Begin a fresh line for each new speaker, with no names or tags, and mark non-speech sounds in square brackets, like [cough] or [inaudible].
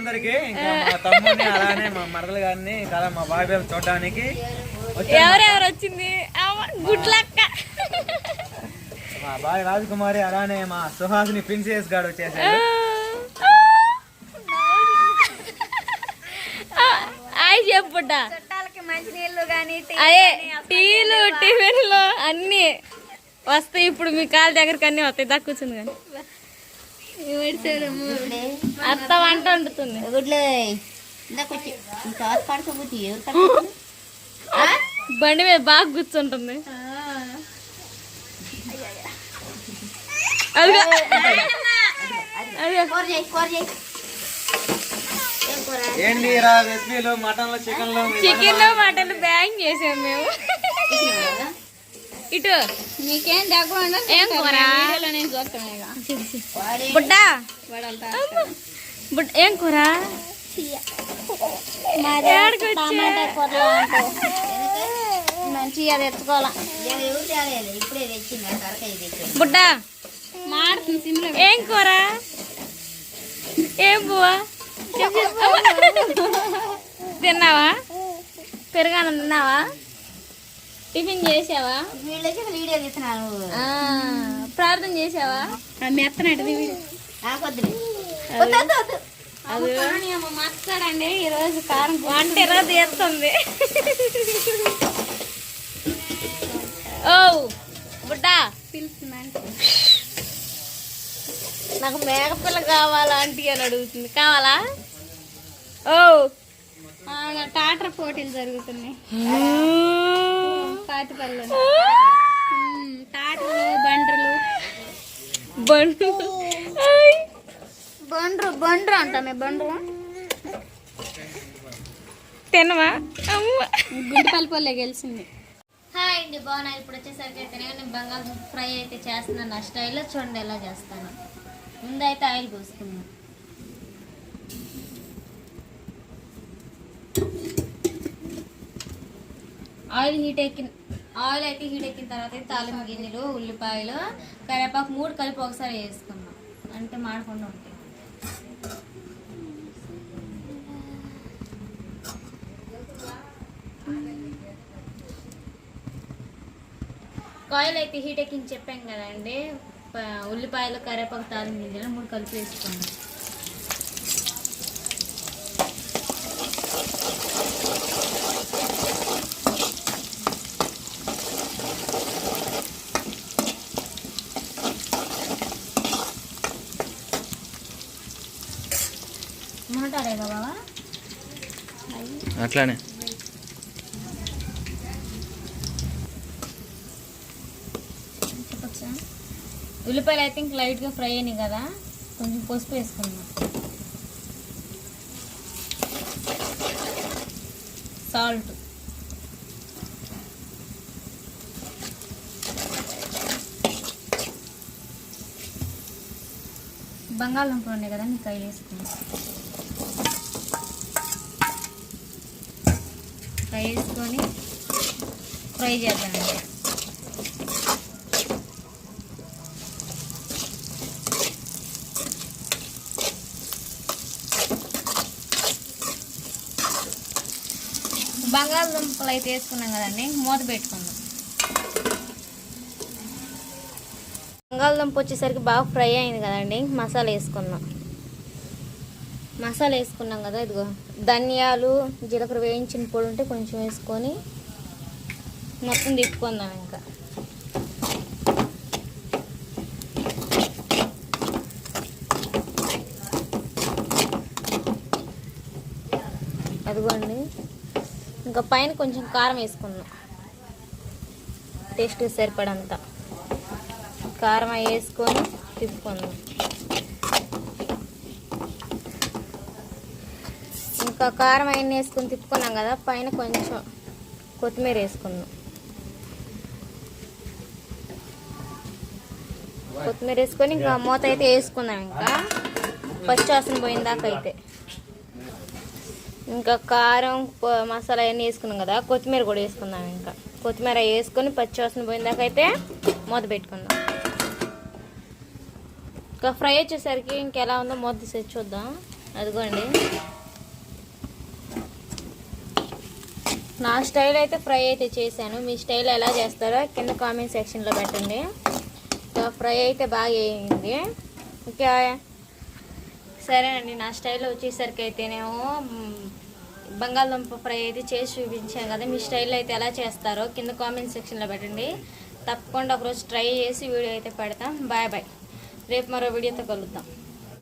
అందరికి ఇంకా మా తమ్ముడిని అలానే మా మరదలు గారిని ఇంకా మా బాబాయ్ చూడడానికి.
ఎవరెవరు వచ్చింది? గుడ్ లక్క
మా బాయ్ రాజకుమారి అలానే మా సుహాసిని ప్రిన్సెస్ గారు వచ్చేసారు.
అయి చెప్పుట. అదే టీలు టిఫిన్లు అన్నీ వస్తాయి. ఇప్పుడు మీ కాళ్ళ దగ్గరికి అన్నీ వస్తాయి. దా కూర్చుంది కానీ. అత్త వంట వండుతుంది.
గుడ్లు పడుకోబోతు ఎవరు?
బండి మీద బాగా కూర్చుంటుంది.
ఏంటి రా రెసిపీలు మటన్లు చికెన్లు?
చికెన్ మటన్ బ్యాంగ్ చేసాం మేము. ఇటు.
నీకేం దగ్గర
ఏం కూర?
వాడి
బుడ్డ. బుడ్డ ఏం కూర?
మంచిగా తెచ్చుకోవాలా.
బుడ్డ. ఏం కూర? ఏం పువ్వా [laughs] తిన్నావా? పెరుగానం తిన్నావా? టిఫిన్ చేసావా?
వీళ్ళకి వీడియో తీస్తున్నాను.
ఆ, ప్రార్థన చేసావా?
వద్దులే
మస్తాడండి. ఈరోజు కారం వంట ఈరోజు తీస్తుంది ఓ బుడ్డ. నాకు మేకపిల్ల కావాలా ఆంటీ అని అడుగుతుంది. కావాలా? ఓ.
టాటర్ పోటీలు జరుగుతున్నాయి. పాతిపల్లి టాటర్లు బండ్రులు.
బండు ఆయ్.
బండ్రు బండ్రు అంటామే బండ్రు.
తినవా? అమ్మ.
గుంటిపల్లిపల్లె గెలిచింది.
హాయ్ అండి బాగున్నా ఇప్పుడు వచ్చేసరికి అయితే నేను బంగాళదుంప ఫ్రై అయితే చేస్తున్నాను నా స్టైల్లో చూడండి ఎలా చేస్తాను. ముందైతే ఆయిల్ పోసుకున్నాను ఆయిల్ హీట్ ఎక్కిన ఆయిల్ అయితే హీట్ ఎక్కిన తర్వాత అయితే తాలింపు గిన్నెలు ఉల్లిపాయలు కరివేపాకు మూడు కలిపి ఒకసారి వేసుకున్నాం అంటే మాడకుండా ఉంటాయి ఆయిల్ అయితే హీట్ ఎక్కించి చెప్పాం కదండి. ఉల్లిపాయలు కరివేపాకు తాలింపు గింజలు మూడు కలిపి వేసుకున్నాం బాబా
అట్లానే.
ఉల్లిపాయలు అయితే ఇంక లైట్గా ఫ్రై అయినాయి కదా కొంచెం పసుపు వేసుకుందాం. సాల్ట్. బంగాళదుంపలు ఉన్నాయి కదా మీకు అవి వేసుకుందాం. ఫ్రై వేసుకొని ఫ్రై చేద్దామండి బంగాళదుంపలు అయితే వేసుకున్నాం కదండి మూత పెట్టుకుందాం. బంగాళదుంప వచ్చేసరికి బాగా ఫ్రై అయింది కదండి మసాలా వేసుకుందాం. మసాలా వేసుకున్నాం కదా ఇదిగో. ధనియాలు జీలకర్ర వేయించిన పొడి ఉంటే కొంచెం వేసుకొని మొత్తం తిప్పుకుందాం ఇంకా. అదిగోండి. ఇంకా పైన కొంచెం కారం వేసుకుందాం. టేస్ట్ సరిపడంత. కారం వేసుకొని తిప్పుకుందాం. ఇంకా కారం అవన్నీ వేసుకొని తిప్పుకున్నాం కదా పైన కొంచెం కొత్తిమీర వేసుకుందాం కొత్తిమీర వేసుకొని ఇంకా మూత అయితే వేసుకుందాం ఇంకా. పచ్చి వాసన పోయిందాక అయితే. ఇంకా కారం మసాలా అవన్నీ వేసుకున్నాం కదా కొత్తిమీర కూడా వేసుకుందాం ఇంకా. కొత్తిమీర వేసుకొని పచ్చి వాసన పోయిన అయితే మూత పెట్టుకుందాం ఇంకా ఫ్రై వచ్చేసరికి ఇంకెలా ఉందో మూత తీసేసి చూద్దాం. అదిగోండి. నా స్టైల్ అయితే ఫ్రై అయితే చేశాను. మీ స్టైల్ ఎలా చేస్తారో కింద కామెంట్ సెక్షన్లో పెట్టండి. ఫ్రై అయితే బాగా అయింది ఇంకా సరేనండి నా స్టైల్ వచ్చేసరికి అయితేనేమో బంగాళదుంప ఫ్రై అయితే చేసి చూపించాను కదా మీ స్టైల్ అయితే ఎలా చేస్తారో కింద కామెంట్ సెక్షన్లో పెట్టండి. తప్పకుండా ఒకరోజు ట్రై చేసి వీడియో అయితే పెడతాం. Bye bye. రేపు మరో వీడియోతో కలుద్దాం.